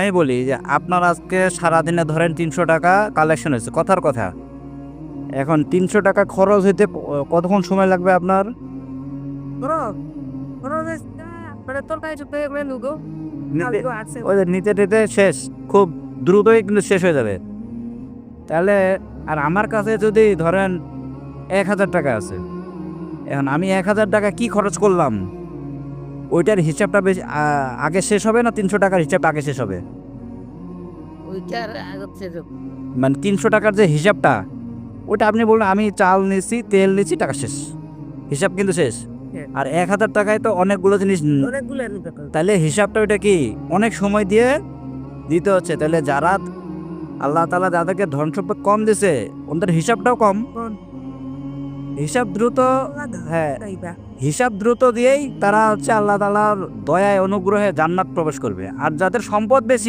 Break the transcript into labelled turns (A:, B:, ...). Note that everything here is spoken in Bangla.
A: আমি বলি যে আপনার আজকে সারাদিনে ধরেন তিনশো টাকা কালেকশন হয়েছে কথার কথা। এখন তিনশো টাকা খরচ হইতে কতক্ষণ সময় লাগবে আপনার?
B: lugo.
A: নিতে- নিতে শেষ খুব দ্রুতই কিন্তু শেষ হয়ে যাবে। তাহলে আর আমার কাছে যদি ধরেন এক হাজার টাকা আছে এখন আমি এক হাজার টাকা কি খরচ করলাম? ওইটার হিসাবটা বেশি আগে শেষ হবে না তিনশো টাকার হিসাবটা আগে শেষ হবে?
B: ওইটার
A: মানে তিনশো টাকার যে হিসাবটা ওটা আপনি বললেন আমি চাল নিছি তেল নিছি টাকা শেষ। হিসাব কিন্তু শেষ।
B: হ্যাঁ।
A: আর এক হাজার টাকায় তো অনেকগুলো জিনিস। তাহলে হিসাবটা ওইটা কি? অনেক সময় দিয়ে দিতে হচ্ছে। তাহলে যারা আল্লাহ তালা যাদেরকে ধন সম্পদ কম দিছে ওদের হিসাবটাও কম? হিসাব দ্রুত হ্যাঁ হিসাব দ্রুত দিয়েই তারা হচ্ছে আল্লাহ তালার দয়ায়, অনুগ্রহে জান্নাত প্রবেশ করবে। আর যাদের সম্পদ বেশি